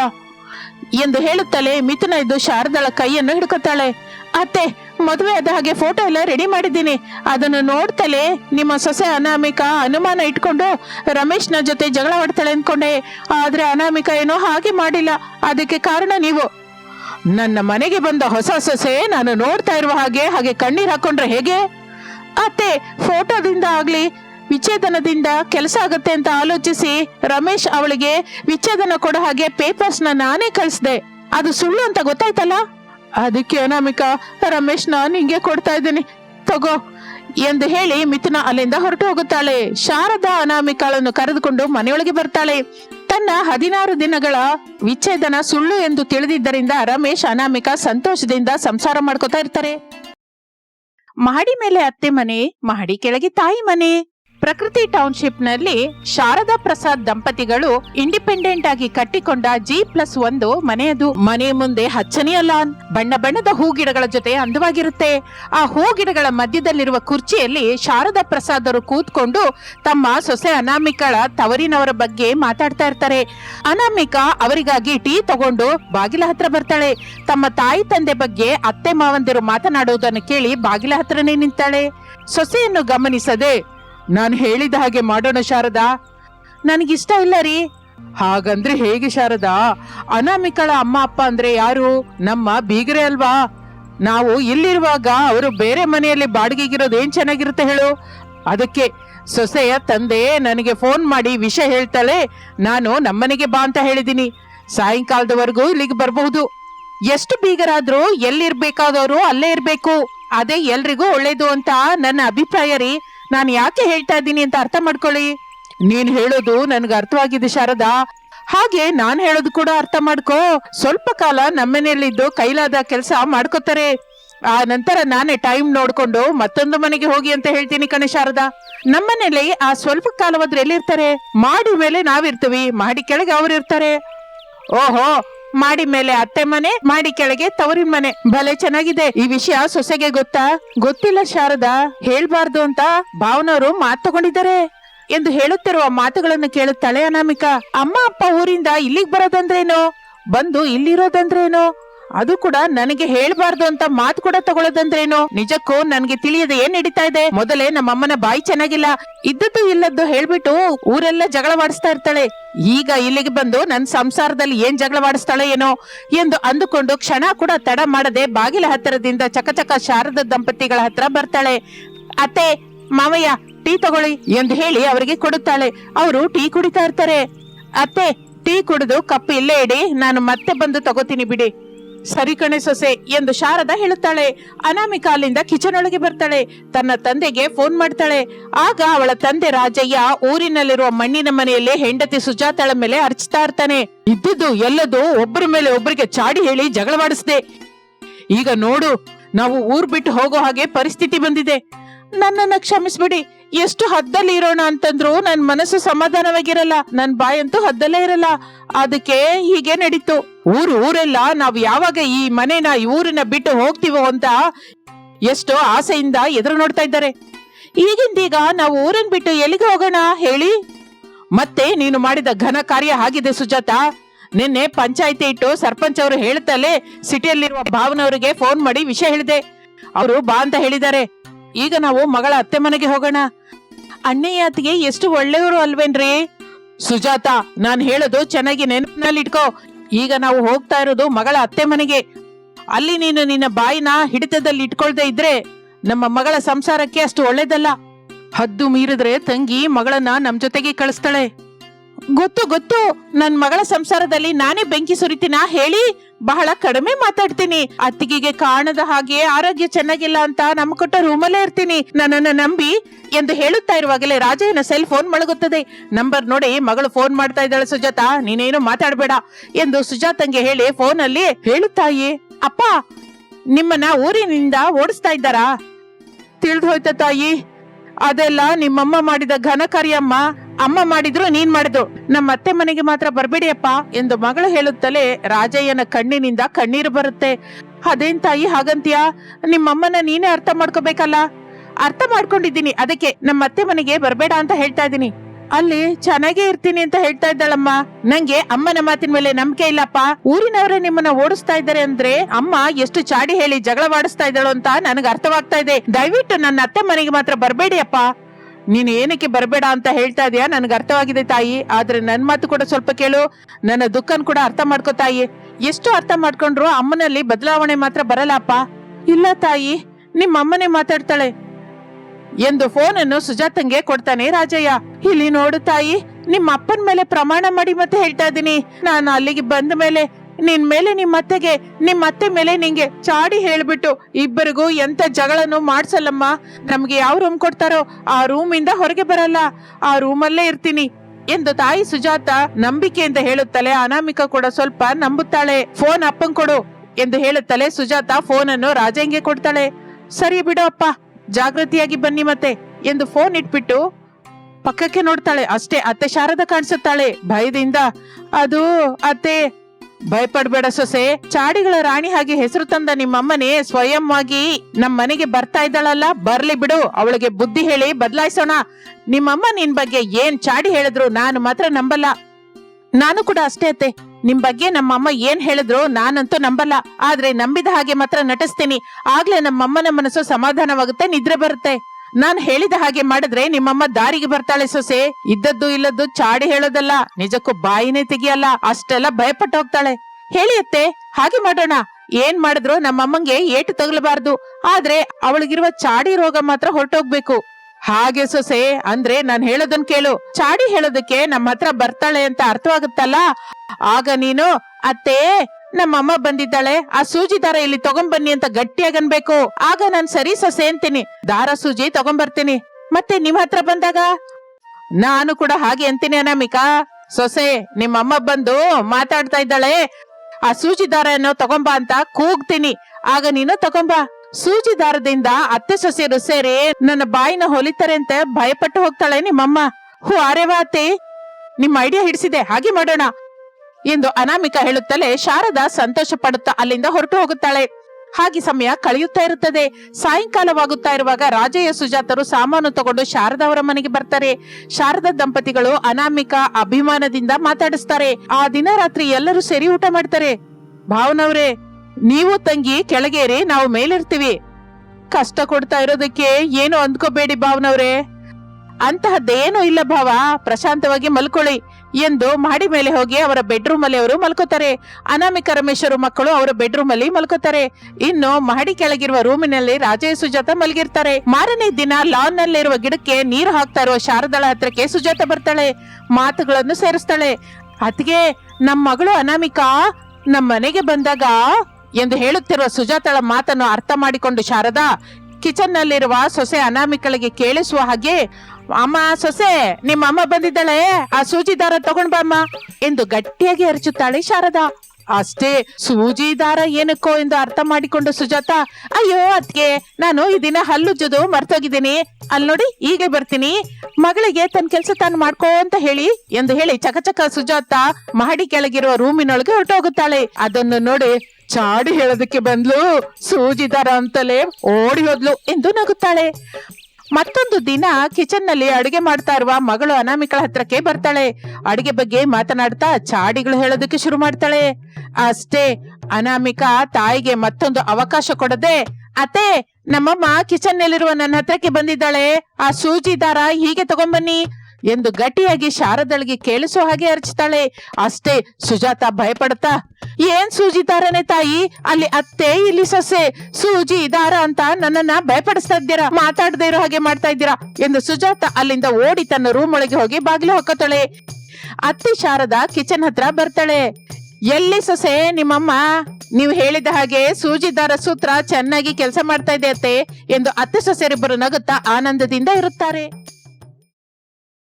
ಎಂದು ಹೇಳುತ್ತಲೇ ಮಿಥುನ ಇದ್ದು ಶಾರದಳ ಕೈಯನ್ನು ಹಿಡ್ಕೊತಾಳೆ. ಅತ್ತೆ ಮದುವೆ ಆದ ಹಾಗೆ ಫೋಟೋ ಎಲ್ಲ ರೆಡಿ ಮಾಡಿದ್ದೀನಿ. ಅದನ್ನು ನೋಡ್ತಲೇ ನಿಮ್ಮ ಸೊಸೆ ಅನಾಮಿಕ ಅನುಮಾನ ಇಟ್ಕೊಂಡು ರಮೇಶ್ನ ಜೊತೆ ಜಗಳ ಆಡ್ತಾಳೆ ಅನ್ಕೊಂಡೆ ಆದ್ರೆ ಅನಾಮಿಕ ಏನೋ ಹಾಗೆ ಮಾಡಿಲ್ಲ. ಅದಕ್ಕೆ ಕಾರಣ ನೀವು. ನನ್ನ ಮನೆಗೆ ಬಂದ ಹೊಸ ಸೊಸೆ ನಾನು ನೋಡ್ತಾ ಇರುವ ಹಾಗೆ ಹಾಗೆ ಕಣ್ಣೀರ್ ಹಾಕೊಂಡ್ರೆ ಹೇಗೆ? ಅತ್ತೆ ಫೋಟೋದಿಂದ ಆಗ್ಲಿ, ವಿಚ್ಛೇದನದಿಂದ ಕೆಲಸ ಆಗತ್ತೆ ಅಂತ ಆಲೋಚಿಸಿ ರಮೇಶ್ ಅವಳಿಗೆ ವಿಚ್ಛೇದನ ಕೊಡೋ ಹಾಗೆ ಪೇಪರ್ಸ್ನ ನಾನೇ ಕಳಿಸ್ದೆ. ಅದು ಸುಳ್ಳು ಅಂತ ಗೊತ್ತಾಯ್ತಲ್ಲ? ಅದಕ್ಕೆ ಅನಾಮಿಕ ರಮೇಶ್ನ ನಿಂಗೆ ಕೊಡ್ತಾ ಇದ್ದೀನಿ. ತಗೋ ಎಂದು ಹೇಳಿ ಮಿಥುನ ಅಲ್ಲಿಂದ ಹೊರಟು ಹೋಗುತ್ತಾಳೆ. ಶಾರದಾ ಅನಾಮಿಕಾಳನ್ನು ಕರೆದುಕೊಂಡು ಮನೆಯೊಳಗೆ ಬರ್ತಾಳೆ. ತನ್ನ ಹದಿನಾರು ದಿನಗಳ ವಿಚ್ಛೇದನ ಸುಳ್ಳು ಎಂದು ತಿಳಿದಿದ್ದರಿಂದ ರಮೇಶ್ ಅನಾಮಿಕಾ ಸಂತೋಷದಿಂದ ಸಂಸಾರ ಮಾಡ್ಕೋತಾ ಇರ್ತಾರೆ. ಮಹಡಿ ಮೇಲೆ ಅತ್ತೆ ಮನೆ, ಮಹಡಿ ಕೆಳಗೆ ತಾಯಿ ಮನೆ. ಪ್ರಕೃತಿ ಟೌನ್ಶಿಪ್ನಲ್ಲಿ ಶಾರದಾ ಪ್ರಸಾದ್ ದಂಪತಿಗಳು ಇಂಡಿಪೆಂಡೆಂಟ್ ಆಗಿ ಕಟ್ಟಿಕೊಂಡ ಜಿ ಪ್ಲಸ್ ಒಂದು ಮನೆಯದು. ಮನೆ ಮುಂದೆ ಹಚ್ಚನೆಯ ಲಾನ್ ಬಣ್ಣ ಬಣ್ಣದ ಹೂ ಗಿಡಗಳ ಜೊತೆ ಅಂದವಾಗಿರುತ್ತೆ. ಆ ಹೂ ಗಿಡಗಳ ಮಧ್ಯದಲ್ಲಿರುವ ಕುರ್ಚಿಯಲ್ಲಿ ಶಾರದಾ ಪ್ರಸಾದ್ ಅವರು ಕೂತ್ಕೊಂಡು ತಮ್ಮ ಸೊಸೆ ಅನಾಮಿಕಳ ತವರಿನವರ ಬಗ್ಗೆ ಮಾತಾಡ್ತಾ ಇರ್ತಾರೆ. ಅನಾಮಿಕಾ ಅವರಿಗಾಗಿ ಟೀ ತಗೊಂಡು ಬಾಗಿಲ ಹತ್ರ ಬರ್ತಾಳೆ. ತಮ್ಮ ತಾಯಿ ತಂದೆ ಬಗ್ಗೆ ಅತ್ತೆ ಮಾವಂದಿರು ಮಾತನಾಡುವುದನ್ನು ಕೇಳಿ ಬಾಗಿಲ ಹತ್ರನೇ ನಿಂತಾಳೆ. ಸೊಸೆಯನ್ನು ಗಮನಿಸದೆ ನಾನು ಹೇಳಿದ ಹಾಗೆ ಮಾಡೋಣ ಶಾರದಾ? ನನಗಿಷ್ಟ ಇಲ್ಲ ರೀ. ಹಾಗಂದ್ರೆ ಹೇಗೆ ಶಾರದಾ? ಅನಾಮಿಕಳ ಅಮ್ಮ ಅಪ್ಪ ಅಂದ್ರೆ ಯಾರು? ನಮ್ಮ ಬೀಗರೆ ಅಲ್ವಾ? ನಾವು ಇಲ್ಲಿರುವಾಗ ಅವರು ಬೇರೆ ಮನೆಯಲ್ಲಿ ಬಾಡಿಗೆಗಿರೋದು ಏನ್ ಚೆನ್ನಾಗಿರುತ್ತೆ ಹೇಳು. ಅದಕ್ಕೆ ಸೊಸೆಯ ತಂದೆ ನನಗೆ ಫೋನ್ ಮಾಡಿ ವಿಷಯ ಹೇಳ್ತಾಳೆ, ನಾನು ನಮ್ಮನೆಗೆ ಬಾ ಅಂತ ಹೇಳಿದ್ದೀನಿ ಸಾಯಂಕಾಲದವರೆಗೂ ಇಲ್ಲಿಗೆ ಬರಬಹುದು. ಎಷ್ಟು ಬೀಗರಾದ್ರೂ ಎಲ್ಲಿರ್ಬೇಕಾದವರು ಅಲ್ಲೇ ಇರ್ಬೇಕು. ಅದೇ ಎಲ್ರಿಗೂ ಒಳ್ಳೇದು ಅಂತ ನನ್ನ ಅಭಿಪ್ರಾಯ ರೀ. ನಾನು ಯಾಕೆ ಹೇಳ್ತಾ ಇದ್ದೀನಿ ಅಂತ ಅರ್ಥ ಮಾಡ್ಕೊಳ್ಳಿ. ನೀನ್ ಹೇಳೋದು ನನ್ಗೆ ಅರ್ಥವಾಗಿದೆ ಶಾರದಾ. ಹಾಗೆ ನಾನ್ ಹೇಳೋದು ಕೂಡ ಅರ್ಥ ಮಾಡ್ಕೋ. ಸ್ವಲ್ಪ ಕಾಲ ನಮ್ಮನೆಯಲ್ಲಿದ್ದು ಕೈಲಾದ ಕೆಲಸ ಮಾಡ್ಕೋತಾರೆ. ಆ ನಂತರ ನಾನೇ ಟೈಮ್ ನೋಡ್ಕೊಂಡು ಮತ್ತೊಂದು ಮನೆಗೆ ಹೋಗಿ ಅಂತ ಹೇಳ್ತೀನಿ ಕಣೆ ಶಾರದಾ. ನಮ್ಮನೇಲಿ ಆ ಸ್ವಲ್ಪ ಕಾಲವಾದ್ರೆ ಎಲ್ಲಿರ್ತಾರೆ? ಮಾಡಿ ಮೇಲೆ ನಾವಿರ್ತೀವಿ. ಮಾಡಿ ಕೆಳಗೆ ಅವ್ರು ಇರ್ತಾರೆ ಓಹೋ ಮಾಡಿ ಮೇಲೆ ಅತ್ತೆ ಮನೆ, ಮಾಡಿ ಕೆಳಗೆ ತವರಿನ ಮನೆ. ಭಲೆ ಚೆನ್ನಾಗಿದೆ. ಈ ವಿಷಯ ಸೊಸೆಗೆ ಗೊತ್ತಾ? ಗೊತ್ತಿಲ್ಲ ಶಾರದಾ. ಹೇಳ್ಬಾರ್ದು ಅಂತ ಭಾವನವರು ಮಾತು ತಗೊಂಡಿದ್ದಾರೆ ಎಂದು ಹೇಳುತ್ತಿರುವ ಮಾತುಗಳನ್ನು ಕೇಳುತ್ತಾಳೆ ಅನಾಮಿಕ. ಅಮ್ಮ ಅಪ್ಪ ಊರಿಂದ ಇಲ್ಲಿಗ್ ಬರೋದಂದ್ರೇನು? ಬಂದು ಇಲ್ಲಿರೋದಂದ್ರೇನು? ಅದು ಕೂಡ ನನಗೆ ಹೇಳ್ಬಾರ್ದು ಅಂತ ಮಾತು ಕೂಡ ತಗೊಳ್ಳೋದಂದ್ರೇನು? ನಿಜಕ್ಕೂ ನನ್ಗೆ ತಿಳಿಯದೆ ಏನ್ ನಡೀತಾ ಇದೆ? ಮೊದಲೇ ನಮ್ಮಮ್ಮನ ಬಾಯಿ ಚೆನ್ನಾಗಿಲ್ಲ. ಇದ್ದದ್ದು ಇಲ್ಲದ್ದು ಹೇಳ್ಬಿಟ್ಟು ಊರೆಲ್ಲ ಜಗಳವಾಡಿಸ್ತಾ ಇರ್ತಾಳೆ. ಈಗ ಇಲ್ಲಿಗೆ ಬಂದು ನನ್ ಸಂಸಾರದಲ್ಲಿ ಏನ್ ಜಗಳವಾಡಿಸ್ತಾಳೆ ಏನೋ ಎಂದು ಅಂದುಕೊಂಡು ಕ್ಷಣ ಕೂಡ ತಡ ಮಾಡದೆ ಬಾಗಿಲ ಹತ್ತಿರದಿಂದ ಚಕಚಕ ಶಾರದ ದಂಪತಿಗಳ ಹತ್ರ ಬರ್ತಾಳೆ. ಅತ್ತೆ, ಮಾವಯ್ಯ, ಟೀ ತಗೊಳ್ಳಿ ಎಂದು ಹೇಳಿ ಅವರಿಗೆ ಕೊಡುತ್ತಾಳೆ. ಅವರು ಟೀ ಕುಡಿತಾ ಇರ್ತಾರೆ. ಅತ್ತೆ, ಟೀ ಕುಡಿದು ಕಪ್ ಇಲ್ಲೇ ಇಡಿ, ನಾನು ಮತ್ತೆ ಬಂದು ತಗೋತೀನಿ ಬಿಡಿ. ಸರಿ ಕಣೆ ಸೊಸೆ ಎಂದು ಶಾರದಾ ಹೇಳುತ್ತಾಳೆ. ಅನಾಮಿಕ ಅಲ್ಲಿಂದ ಕಿಚನ್ ಒಳಗೆ ಬರ್ತಾಳೆ. ತನ್ನ ತಂದೆಗೆ ಫೋನ್ ಮಾಡ್ತಾಳೆ. ಆಗ ಅವಳ ತಂದೆ ರಾಜಯ್ಯ ಊರಿನಲ್ಲಿರುವ ಮಣ್ಣಿನ ಮನೆಯಲ್ಲಿ ಹೆಂಡತಿ ಸುಜಾತಳ ಮೇಲೆ ಅರ್ಚ್ತಾ ಇರ್ತಾನೆ. ಇದ್ದದ್ದು ಎಲ್ಲದು ಒಬ್ಬರ ಮೇಲೆ ಒಬ್ಬರಿಗೆ ಚಾಡಿ ಹೇಳಿ ಜಗಳವಾಡಿಸಿದೆ ಈಗ ನೋಡು, ನಾವು ಊರ್ ಬಿಟ್ಟು ಹೋಗೋ ಹಾಗೆ ಪರಿಸ್ಥಿತಿ ಬಂದಿದೆ. ನನ್ನನ್ನ ಕ್ಷಮಿಸ್ಬಿಡಿ. ಎಷ್ಟು ಹದ್ದಲ್ಲಿ ಇರೋಣ ಅಂತಂದ್ರು ನನ್ ಮನಸ್ಸು ಸಮಾಧಾನವಾಗಿರಲ್ಲ, ನನ್ ಬಾಯಂತೂ ಹದ್ದಲ್ಲೇ ಇರಲ್ಲ. ಅದಕ್ಕೆ ಹೀಗೆ ನಡೀತು. ಊರು ಊರೆಲ್ಲ ನಾವ್ ಯಾವಾಗ ಈ ಮನೆನ, ಈ ಊರಿನ ಬಿಟ್ಟು ಹೋಗ್ತೀವೋ ಅಂತ ಎಷ್ಟೋ ಆಸೆಯಿಂದ ಎದುರು ನೋಡ್ತಾ ಇದ್ದಾರೆ. ಈಗಿಂದೀಗ ನಾವು ಊರನ್ ಬಿಟ್ಟು ಎಲ್ಲಿಗೆ ಹೋಗೋಣ ಹೇಳಿ? ಮತ್ತೆ ನೀನು ಮಾಡಿದ ಘನ ಕಾರ್ಯ ಆಗಿದೆ ಸುಜಾತ. ನಿನ್ನೆ ಪಂಚಾಯತಿ ಇಟ್ಟು ಸರ್ಪಂಚ್ ಅವರು ಹೇಳ್ತಲೇ ಸಿಟಿಯಲ್ಲಿರುವ ಭಾವನವರಿಗೆ ಫೋನ್ ಮಾಡಿ ವಿಷಯ ಹೇಳಿದೆ. ಅವರು ಬಾ ಅಂತ ಹೇಳಿದ್ದಾರೆ. ಈಗ ನಾವು ಮಗಳ ಅತ್ತೆ ಮನೆಗೆ ಹೋಗೋಣ. ಅಣ್ಣಯ್ಯ ಅತ್ತಿಗೆ ಎಷ್ಟು ಒಳ್ಳೆಯವರು ಅಲ್ವೇನ್ರಿ? ಸುಜಾತ, ನಾನ್ ಹೇಳೋದು ಚೆನ್ನಾಗಿ ನೆನಪಿನಲ್ಲಿ ಇಟ್ಕೋ ಈಗ ನಾವು ಹೋಗ್ತಾ ಇರೋದು ಮಗಳ ಅತ್ತೆ ಮನೆಗೆ. ಅಲ್ಲಿ ನೀನು ನಿನ್ನ ಬಾಯಿನ ಹಿಡಿತದಲ್ಲಿ ಇಟ್ಕೊಳ್ದೆ ಇದ್ರೆ ನಮ್ಮ ಮಗಳ ಸಂಸಾರಕ್ಕೆ ಅಷ್ಟು ಒಳ್ಳೇದಲ್ಲ. ಹದ್ದು ಮೀರಿದ್ರೆ ತಂಗಿ ಮಗಳನ್ನ ನಮ್ ಜೊತೆಗೆ ಕಳಿಸ್ತಾಳೆ. ಗೊತ್ತು ಗೊತ್ತು. ನನ್ ಮಗಳ ಸಂಸಾರದಲ್ಲಿ ನಾನೇ ಬೆಂಕಿ ಸುರಿತೀನಾ ಹೇಳಿ? ಬಹಳ ಕಡಿಮೆ ಮಾತಾಡ್ತೀನಿ. ಅತ್ತಿಗೆಗೆ ಕಾಣದ ಹಾಗೆ ಆರೋಗ್ಯ ಚೆನ್ನಾಗಿಲ್ಲ ಅಂತ ನಮ್ ಕೊಟ್ಟ ರೂಮಲ್ಲೇ ಇರ್ತೀನಿ. ನನ್ನನ್ನ ನಂಬಿ ಎಂದು ಹೇಳುತ್ತಾ ಇರುವಾಗಲೇ ರಾಜಯ್ಯನ ಸೆಲ್ ಫೋನ್ ಮಳಗುತ್ತದೆ ನಂಬರ್ ನೋಡಿ ಮಗಳು ಫೋನ್ ಮಾಡ್ತಾ ಇದ್ದಾಳೆ ಸುಜಾತಾ, ನೀನೇನು ಮಾತಾಡಬೇಡ ಎಂದು ಸುಜಾತಂಗೆ ಹೇಳಿ ಫೋನ್ ಅಲ್ಲಿ ಹೇಳುತ್ತಾಯಿ, ಅಪ್ಪ, ನಿಮ್ಮನ್ನ ಊರಿನಿಂದ ಓಡಿಸ್ತಾ ಇದ್ದಾರಾ? ತಿಳಿದು ಹೋಯ್ತ ತಾಯಿ. ಅದೆಲ್ಲ ನಿಮ್ಮಮ್ಮ ಮಾಡಿದ ಘನ ಕಾರ್ಯಮ್ಮ. ಅಮ್ಮ ಮಾಡಿದ್ರು ನೀನ್ ಮಾಡಿದ್ರು ನಮ್ಮ ಅತ್ತೆ ಮನೆಗೆ ಮಾತ್ರ ಬರ್ಬೇಡಿಯಪ್ಪ ಎಂದು ಮಗಳು ಹೇಳುತ್ತಲೇ ರಾಜಯ್ಯನ ಕಣ್ಣಿನಿಂದ ಕಣ್ಣೀರು ಬರುತ್ತೆ. ಅದೇನ್ ತಾಯಿ ಹಾಗಂತೀಯ? ನಿಮ್ಮಮ್ಮನ ನೀನೇ ಅರ್ಥ ಮಾಡ್ಕೋಬೇಕಲ್ಲ? ಅರ್ಥ ಮಾಡ್ಕೊಂಡಿದ್ದೀನಿ. ಅದಕ್ಕೆ ನಮ್ಮ ಅತ್ತೆ ಮನೆಗೆ ಬರ್ಬೇಡ ಅಂತ ಹೇಳ್ತಾ ಇದ್ದೀನಿ. ಅಲ್ಲಿ ಚೆನ್ನಾಗೇ ಇರ್ತೀನಿ ಅಂತ ಹೇಳ್ತಾ ಇದ್ದಾಳಮ್ಮ. ನಂಗೆ ಅಮ್ಮನ ಮಾತಿನ ಮೇಲೆ ನಂಬಿಕೆ ಇಲ್ಲಪ್ಪ. ಊರಿನವರೇ ನಿಮ್ಮನ್ನ ಓಡಿಸ್ತಾ ಇದ್ದಾರೆ ಅಂದ್ರೆ ಅಮ್ಮ ಎಷ್ಟು ಚಾಡಿ ಹೇಳಿ ಜಗಳವಾಡಿಸ್ತಾ ಇದ್ದಾಳು ಅಂತ ನನಗೆ ಅರ್ಥವಾಗ್ತಾ ಇದೆ. ದಯವಿಟ್ಟು ನನ್ನ ಅತ್ತೆ ಮನೆಗೆ ಮಾತ್ರ ಬರಬೇಡಿ ಅಪ್ಪ. ನೀನ್ ಏನಕ್ಕೆ ಬರಬೇಡ ಅಂತ ಹೇಳ್ತಾ ಇದೀಯಾ? ನನಗೆ ಅರ್ಥವಾಗಿದೆ ತಾಯಿ. ಆದ್ರೆ ನನ್ ಮಾತು ಕೂಡ ಸ್ವಲ್ಪ ಕೇಳು. ನನ್ನ ದುಃಖನ್ ಕೂಡ ಅರ್ಥ ಮಾಡ್ಕೋ ತಾಯಿ. ಎಷ್ಟು ಅರ್ಥ ಮಾಡ್ಕೊಂಡ್ರು ಅಮ್ಮನಲ್ಲಿ ಬದಲಾವಣೆ ಮಾತ್ರ ಬರಲ್ಲಪ್ಪ ಇಲ್ಲ ತಾಯಿ, ನಿಮ್ಮ ಅಮ್ಮನೇ ಮಾತಾಡ್ತಾಳೆ. ಎಂದು ಫೋನ್ ಅನ್ನು ಸುಜಾತಂಗೆ ಕೊಡ್ತಾನೆ ರಾಜಯ್ಯ. ಇಲ್ಲಿ ನೋಡು ತಾಯಿ, ನಿಮ್ಮ ಅಪ್ಪನ ಮೇಲೆ ಪ್ರಮಾಣ ಮಾಡಿ ಮತ್ತೆ ಹೇಳ್ತಾ ಇದ್ದೀನಿ. ನಾನು ಅಲ್ಲಿಗೆ ಬಂದ ಮೇಲೆ ನಿನ್ ಮೇಲೆ, ನಿಮ್ಮ ಅತ್ತೆಗೆ, ನಿಮ್ಮ ಅತ್ತೆ ಮೇಲೆ ನಿಂಗೆ ಚಾಡಿ ಹೇಳ್ಬಿಟ್ಟು ಇಬ್ಬರಿಗೂ ಎಂತ ಜಗಳನು ಮಾಡ್ಸಲ್ಲಮ್ಮ. ನಮ್ಗೆ ಯಾವ ರೂಮ್ ಕೊಡ್ತಾರೋ ಆ ರೂಮ್ ಇಂದ ಹೊರಗೆ ಬರಲ್ಲ. ಆ ರೂಮಲ್ಲೇ ಇರ್ತೀನಿ ಎಂದು ತಾಯಿ ಸುಜಾತ ನಂಬಿಕೆಯಿಂದ ಹೇಳುತ್ತಲೆ ಅನಾಮಿಕ ಕೂಡ ಸ್ವಲ್ಪ ನಂಬುತ್ತಾಳೆ. ಫೋನ್ ಅಪ್ಪನ್ ಕೊಡು ಎಂದು ಹೇಳುತ್ತಲೇ ಸುಜಾತ ಫೋನ್ ಅನ್ನು ರಾಜಂಗೆ ಕೊಡ್ತಾಳೆ. ಸರಿ ಬಿಡು ಅಪ್ಪ ಜಾಗೃತಿಯಾಗಿ ಬನ್ನಿ ಮತ್ತೆ ಎಂದು ಫೋನ್ ಇಟ್ಬಿಟ್ಟು ಪಕ್ಕಕ್ಕೆ ನೋಡ್ತಾಳೆ. ಅಷ್ಟೇ ಅತ್ತೆ ಶಾರದ ಕಾಣಿಸುತ್ತಾಳೆ. ಭಯದಿಂದ, ಅದು ಅತ್ತೆ, ಭಯಪಡ್ಬೇಡ ಸೊಸೆ. ಚಾಡಿಗಳ ರಾಣಿ ಹಾಗೆ ಹೆಸರು ತಂದ ನಿಮ್ಮಮ್ಮನೇ ಸ್ವಯಂವಾಗಿ ನಮ್ಮ ಮನೆಗೆ ಬರ್ತಾ ಇದ್ದಾಳಲ್ಲ, ಬರ್ಲಿ ಬಿಡು. ಅವಳಿಗೆ ಬುದ್ಧಿ ಹೇಳಿ ಬದಲಾಯಿಸೋಣ. ನಿಮ್ಮಮ್ಮ ನಿನ್ ಬಗ್ಗೆ ಏನ್ ಚಾಡಿ ಹೇಳಿದ್ರು ನಾನು ಮಾತ್ರ ನಂಬಲ್ಲ. ನಾನು ಕೂಡ ಅಷ್ಟೇ ಅತ್ತೆ. ನಿಮ್ ಬಗ್ಗೆ ನಮ್ಮಮ್ಮ ಏನ್ ಹೇಳಿದ್ರು ನಾನಂತೂ ನಂಬಲ್ಲ. ಆದ್ರೆ ನಂಬಿದ ಹಾಗೆ ಮಾತ್ರ ನಟಿಸ್ತೀನಿ. ಆಗ್ಲೇ ನಮ್ಮಮ್ಮನ ಮನಸ್ಸು ಸಮಾಧಾನವಾಗುತ್ತೆ, ನಿದ್ರೆ ಬರುತ್ತೆ. ನಾನ್ ಹೇಳಿದ ಹಾಗೆ ಮಾಡಿದ್ರೆ ನಿಮ್ಮಮ್ಮ ದಾರಿಗೆ ಬರ್ತಾಳೆ ಸೊಸೆ. ಇದ್ದದ್ದು ಇಲ್ಲದ್ದು ಚಾಡಿ ಹೇಳೋದಲ್ಲ, ನಿಜಕ್ಕೂ ಬಾಯಿನೇ ತೆಗಿಯಲ್ಲ, ಅಷ್ಟೆಲ್ಲ ಭಯಪಟ್ಟು ಹೋಗ್ತಾಳೆ. ಹೇಳಿಯತ್ತೆ ಹಾಗೆ ಮಾಡೋಣ. ಏನ್ ಮಾಡಿದ್ರು ನಮ್ಮಮ್ಮಂಗೆ ಏಟು ತಗಲಬಾರ್ದು. ಆದ್ರೆ ಅವಳಿಗಿರುವ ಚಾಡಿ ರೋಗ ಮಾತ್ರ ಹೊರಟೋಗ್ಬೇಕು. ಹಾಗೆ ಸೊಸೆ, ಅಂದ್ರೆ ನಾನ್ ಹೇಳೋದನ್ ಕೇಳು. ಚಾಡಿ ಹೇಳೋದಕ್ಕೆ ನಮ್ಮ ಹತ್ರ ಬರ್ತಾಳೆ ಅಂತ ಅರ್ಥವಾಗುತ್ತಲ್ಲ? ಆಗ ನೀನು, ಅತ್ತೆ, ನಮ್ಮಮ್ಮ ಬಂದಿದ್ದಾಳೆ. ಆ ಸೂಜಿ ದಾರ ಇಲ್ಲಿ ತಗೊಂಡ್ಬನ್ನಿ ಅಂತ ಗಟ್ಟಿಯಾಗನ್ಬೇಕು ಆಗ ನಾನ್ ಸರಿ ಸೊಸೆ ಅಂತೀನಿ. ದಾರ, ಸೂಜಿ ತಗೊಂಡ್ಬರ್ತೀನಿ. ಮತ್ತೆ ನಿಮ್ ಹತ್ರ ಬಂದಾಗ? ನಾನು ಕೂಡ ಹಾಗೆ ಅಂತೀನಿ ಅನಾಮಿಕಾ. ಸೊಸೆ, ನಿಮ್ಮಮ್ಮ ಬಂದು ಮಾತಾಡ್ತಾ ಇದ್ದಾಳೆ. ಆ ಸೂಜಿ ದಾರವನ್ನು ತಗೊಂಬ ಅಂತ ಕೂಗ್ತೀನಿ. ಆಗ ನೀನು ತಗೊಂಬ ಸೂಜಿ ದಾರದಿಂದ ಅತ್ತೆ ಸೊಸೆಯರು ಸೇರಿ ನನ್ನ ಬಾಯಿನ ಹೊಲಿತಾರೆ ಅಂತ ಭಯಪಟ್ಟು ಹೋಗ್ತಾಳೆ ನಿಮ್ಮಮ್ಮ. ಹೂ ಅರೆವಾ ಅತ್ತೆ, ನಿಮ್ಮ ಐಡಿಯಾ ಹಿಡಿಸಿದೆ, ಹಾಗೆ ಮಾಡೋಣ ಎಂದು ಅನಾಮಿಕ ಹೇಳುತ್ತಲೇ ಶಾರದಾ ಸಂತೋಷ ಪಡುತ್ತಾ ಅಲ್ಲಿಂದ ಹೊರಟು ಹೋಗುತ್ತಾಳೆ. ಹಾಗೆ ಸಮಯ ಕಳೆಯುತ್ತಾ ಇರುತ್ತದೆ. ಸಾಯಂಕಾಲವಾಗುತ್ತಾ ಇರುವಾಗ ರಾಜಯ್ಯ ಸುಜಾತರು ಸಾಮಾನು ತಗೊಂಡು ಶಾರದಾ ಅವರ ಮನೆಗೆ ಬರ್ತಾರೆ. ಶಾರದಾ ದಂಪತಿಗಳು ಅನಾಮಿಕ ಅಭಿಮಾನದಿಂದ ಮಾತಾಡಿಸ್ತಾರೆ. ಆ ದಿನ ರಾತ್ರಿ ಎಲ್ಲರೂ ಸೇರಿ ಊಟ ಮಾಡ್ತಾರೆ. ಭಾವನವ್ರೆ ನೀವು ತಂಗಿ, ಕೆಳಗೇರಿ, ನಾವು ಮೇಲಿರ್ತೀವಿ. ಕಷ್ಟ ಕೊಡ್ತಾ ಇರೋದಕ್ಕೆ ಏನು ಅಂದ್ಕೋಬೇಡಿ ಭಾವನವ್ರೆ. ಅಂತಹದ್ದೇನೂ ಇಲ್ಲ ಭಾವ. ಪ್ರಶಾಂತವಾಗಿ ಮಲ್ಕೊಳ್ಳಿ ಎಂದು ಮಾಡಿ ಮೇಲೆ ಹೋಗಿ ಅವರ ಬೆಡ್ರೂಮ್ ಅಲ್ಲಿ ಅವರು ಮಲ್ಕೋತಾರೆ. ಅನಾಮಿಕ ರಮೇಶರು ಮಕ್ಕಳು ಅವರ ಬೆಡ್ರೂಮ್ ಅಲ್ಲಿ ಮಲ್ಕೋತಾರೆ. ಇನ್ನು ಮಹಡಿ ಕೆಳಗಿರುವ ರೂಮಿನಲ್ಲಿ ರಾಜೇ ಸುಜಾತ ಮಲಗಿರ್ತಾರೆ. ಮಾರನೇ ದಿನ ಲಾನ್ ನಲ್ಲಿರುವ ಗಿಡಕ್ಕೆ ನೀರು ಹಾಕ್ತಾ ಇರುವ ಶಾರದಳ ಹತ್ರಕ್ಕೆ ಸುಜಾತ ಬರ್ತಾಳೆ. ಮಾತುಗಳನ್ನು ಸೇರಿಸ್ತಾಳೆ. ಅತ್ಗೆ ನಮ್ಮ ಮಗಳು ಅನಾಮಿಕಾ ನಮ್ಮ ಮನೆಗೆ ಬಂದಾಗ ಎಂದು ಹೇಳುತ್ತಿರುವ ಸುಜಾತಳ ಮಾತನ್ನು ಅರ್ಥ ಮಾಡಿಕೊಂಡು ಶಾರದಾ ಕಿಚನ್ ನಲ್ಲಿರುವ ಸೊಸೆ ಅನಾಮಿಕಳಿಗೆ ಕೇಳಿಸುವ ಹಾಗೆ, ಅಮ್ಮ, ಸೊಸೆ, ನಿಮ್ಮ ಅಮ್ಮ ಬಂದಿದ್ದಾಳೆ. ಆ ಸೂಜಿ ದಾರ ತಗೊಂಡ್ ಬಾಮ್ಮ ಎಂದು ಗಟ್ಟಿಯಾಗಿ ಅರಚುತ್ತಾಳೆ ಶಾರದಾ. ಅಷ್ಟೇ ಸೂಜಿ ದಾರ ಏನಕ್ಕೋ ಎಂದು ಅರ್ಥ ಮಾಡಿಕೊಂಡು ಸುಜಾತ, ಅಯ್ಯೋ ಅದ್ಕೆ ನಾನು ಈ ದಿನ ಹಲ್ಲುಜ್ಜೋದು ಮರ್ತೋಗಿದ್ದೀನಿ. ಅಲ್ಲಿ ನೋಡಿ ಈಗ ಬರ್ತೀನಿ. ಮಗಳಿಗೆ ತನ್ನ ಕೆಲಸ ತಾನು ಮಾಡ್ಕೋ ಅಂತ ಹೇಳಿ, ಎಂದು ಹೇಳಿ ಚಕಚಕ ಸುಜಾತ ಮಹಡಿ ಕೆಳಗಿರುವ ರೂಮಿನೊಳಗೆ ಹೊರಟೋಗುತ್ತಾಳೆ. ಅದನ್ನು ನೋಡಿ ಚಾಡಿ ಹೇಳೋದಕ್ಕೆ ಬಂದ್ಲು ಸೂಜಿದಾರ ಅಂತಲೇ ಓಡಿ ಹೋದ್ಲು ಎಂದು ನಗುತ್ತಾಳೆ. ಮತ್ತೊಂದು ದಿನ ಕಿಚನ್ನಲ್ಲಿ ಅಡುಗೆ ಮಾಡ್ತಾ ಇರುವ ಮಗಳು ಅನಾಮಿಕಳ ಹತ್ರಕ್ಕೆ ಬರ್ತಾಳೆ. ಅಡುಗೆ ಬಗ್ಗೆ ಮಾತನಾಡ್ತಾ ಚಾಡಿಗಳು ಹೇಳೋದಕ್ಕೆ ಶುರು ಮಾಡ್ತಾಳೆ. ಅಷ್ಟೇ, ಅನಾಮಿಕಾ ತಾಯಿಗೆ ಮತ್ತೊಂದು ಅವಕಾಶ ಕೊಡದೆ, ಅತ್ತೆ, ನಮ್ಮಮ್ಮ ಕಿಚನ್ ನಲ್ಲಿರುವ ನನ್ನ ಹತ್ರಕ್ಕೆ ಬಂದಿದ್ದಾಳೆ. ಆ ಸೂಜಿ ದಾರ ಹೀಗೆ ತಗೊಂಬನ್ನಿ ಎಂದು ಗಟ್ಟಿಯಾಗಿ ಶಾರದಳಿಗೆ ಕೇಳಿಸೋ ಹಾಗೆ ಅರ್ಚ್ತಾಳೆ. ಅಷ್ಟೇ ಸುಜಾತ ಭಯಪಡುತ್ತಾ, ಏನ್ ಸೂಜಿದಾರನೆ ತಾಯಿ? ಅಲ್ಲಿ ಅತ್ತೆ, ಇಲ್ಲಿ ಸೊಸೆ. ಸೂಜಿ ದಾರ ಅಂತ ನನ್ನನ್ನ ಭಯಪಡಿಸ್ತಾ ಇದ್ದೀರಾ? ಮಾತಾಡದೇ ಇರೋ ಹಾಗೆ ಮಾಡ್ತಾ ಇದ್ದೀರಾ? ಎಂದು ಸುಜಾತ ಅಲ್ಲಿಂದ ಓಡಿ ತನ್ನ ರೂಮ್ ಒಳಗೆ ಹೋಗಿ ಬಾಗಿಲು ಹಾಕೋತಾಳೆ ಅತ್ತೆ ಶಾರದಾ ಕಿಚನ್ ಹತ್ರ ಬರ್ತಾಳೆ. ಎಲ್ಲಿ ಸೊಸೆ, ನಿಮ್ಮಮ್ಮ? ನೀವು ಹೇಳಿದ ಹಾಗೆ ಸೂಜಿದಾರ ಸೂತ್ರ ಚೆನ್ನಾಗಿ ಕೆಲಸ ಮಾಡ್ತಾ ಇದೆ ಅತ್ತೆ ಎಂದು ಅತ್ತೆ ಸೊಸೆರಿಬ್ಬರು ನಗುತ್ತಾ ಆನಂದದಿಂದ ಇರುತ್ತಾರೆ.